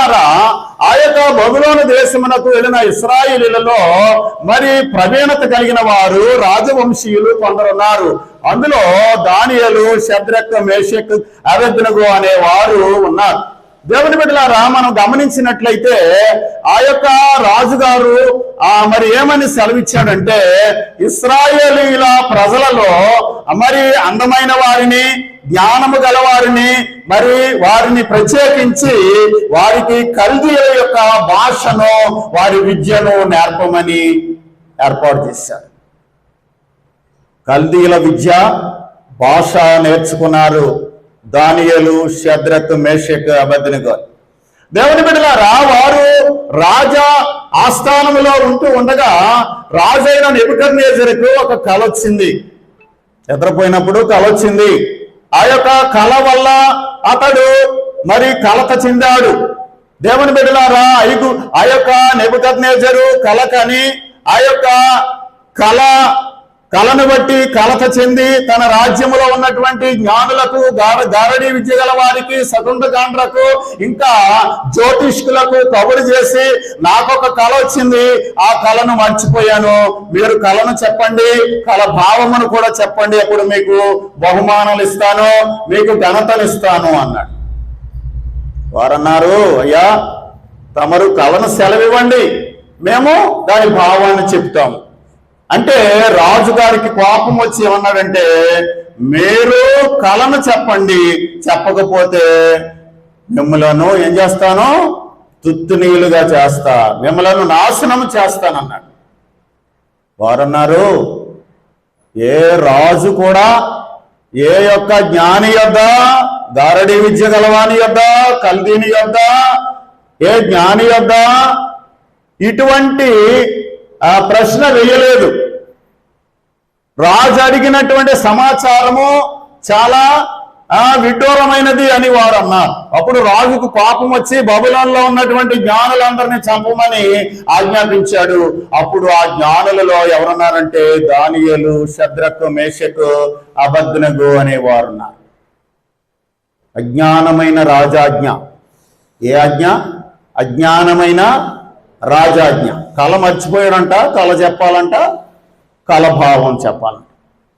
బిడ్డలారా ఆ యొక్క బబులోని దేశమునకు వెళ్ళిన ఇస్రాయిలీలలో మరి ప్రవీణత కలిగిన వారు రాజవంశీయులు కొందరున్నారు. అందులో దానియలు శద్రక్ మేషక్ అవెద్నగు అనే వారు ఉన్నారు. దేవుని బిడ్డలారా మనం గమనించినట్లయితే ఆ యొక్క రాజుగారు ఆ మరి ఏమని సెలవిచ్చాడంటే ఇస్రాయేలీల ప్రజలలో మరి అందమైన వారిని జ్ఞానము గలవారిని మరి వారిని ప్రత్యేకించి వారికి కల్దీల యొక్క భాషను వారి విద్యను నేర్పమని ఏర్పాటు చేశారు. కల్దీల విద్య భాష నేర్చుకున్నారు దానియలు శద్రత్ మేషక్ అబద్ధినిగో దేవుని బిడ్డలారా వారు రాజా ఆస్థానంలో ఉంటూ ఉండగా రాజైన నెబుకర్నేజరుకు ఒక కళ వచ్చింది నిద్రపోయినప్పుడు కళ వచ్చింది ఆ యొక్క కళ వల్ల అతడు మరి కలత చెందాడు. దేవుని బిడ్డలారా ఐగు ఆ యొక్క నెబుకద్నేజరు కళ కని ఆ యొక్క కళ కళను బట్టి కలత చెంది తన రాజ్యములో ఉన్నటువంటి జ్ఞానులకు గారడి గారడీ విద్య గల వారికి సతుండగాండ్రకు ఇంకా జ్యోతిష్కులకు కబురు చేసి నాకొక కళ వచ్చింది ఆ కళను మర్చిపోయాను. మీరు కళను చెప్పండి కళ భావమును కూడా చెప్పండి అప్పుడు మీకు బహుమానాలు ఇస్తాను మీకు ఘనతలు ఇస్తాను అన్నాడు. వారన్నారు అయ్యా తమరు కళను సెలవివ్వండి మేము దాని భావాన్ని చెప్తాము. అంటే రాజుగారికి కోపం వచ్చి ఏమన్నాడంటే మీరు కళను చెప్పండి. చెప్పకపోతే మిమ్మలను ఏం చేస్తాను? తుత్తునీయులుగా చేస్తా. మిమ్మలను నాశనం చేస్తానన్నాడు. వారన్నారు ఏ రాజు కూడా ఏ యొక్క జ్ఞాని యొద్ద గారడి విద్య గలవాని యొద్ద కల్దీని యొద్ద ఏ జ్ఞాని యొద్ద ఇటువంటి ఆ ప్రశ్న వేయలేదు. రాజు అడిగినటువంటి సమాచారము చాలా ఆ విడ్డూరమైనది అని వారు అన్నారు. అప్పుడు రాజుకు పాపం వచ్చి బబులంలో ఉన్నటువంటి జ్ఞానులందరినీ చంపమని ఆజ్ఞాపించాడు. అప్పుడు ఆ జ్ఞానులలో ఎవరున్నారంటే దానియలు శద్రకు మేషకు అబద్నగు అనేవారున్నారు అజ్ఞానమైన రాజాజ్ఞ. ఏ ఆజ్ఞ? అజ్ఞానమైన రాజాజ్ఞ. కళ మర్చిపోయాడంట కళ చెప్పాలంట కళభావం చెప్పాలంట.